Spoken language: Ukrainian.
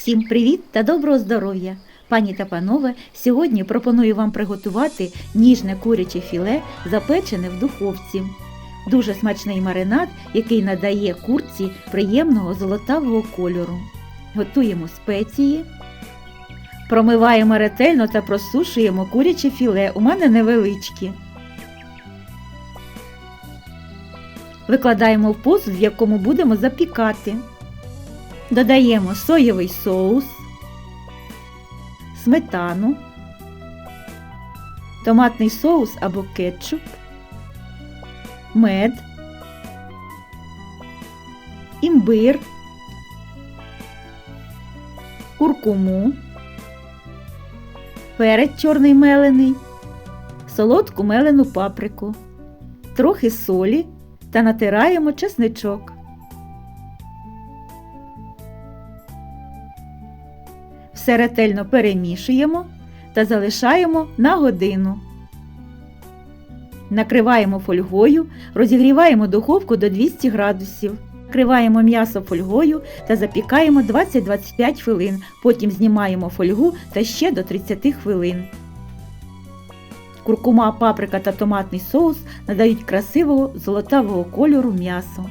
Всім привіт та доброго здоров'я! Пані та панове, сьогодні пропоную вам приготувати ніжне куряче філе, запечене в духовці. Дуже смачний маринад, який надає курці приємного золотавого кольору. Готуємо спеції. Промиваємо ретельно та просушуємо куряче філе. У мене невеличкі. Викладаємо в посуд, в якому будемо запікати. Додаємо соєвий соус, сметану, томатний соус або кетчуп, мед, імбир, куркуму, перець чорний мелений, солодку мелену паприку, трохи солі та натираємо чесничок. Все ретельно перемішуємо та залишаємо на годину. Накриваємо фольгою, розігріваємо духовку до 200 градусів. Накриваємо м'ясо фольгою та запікаємо 20-25 хвилин. Потім знімаємо фольгу та ще до 30 хвилин. Куркума, паприка та томатний соус надають красивого золотавого кольору м'ясу.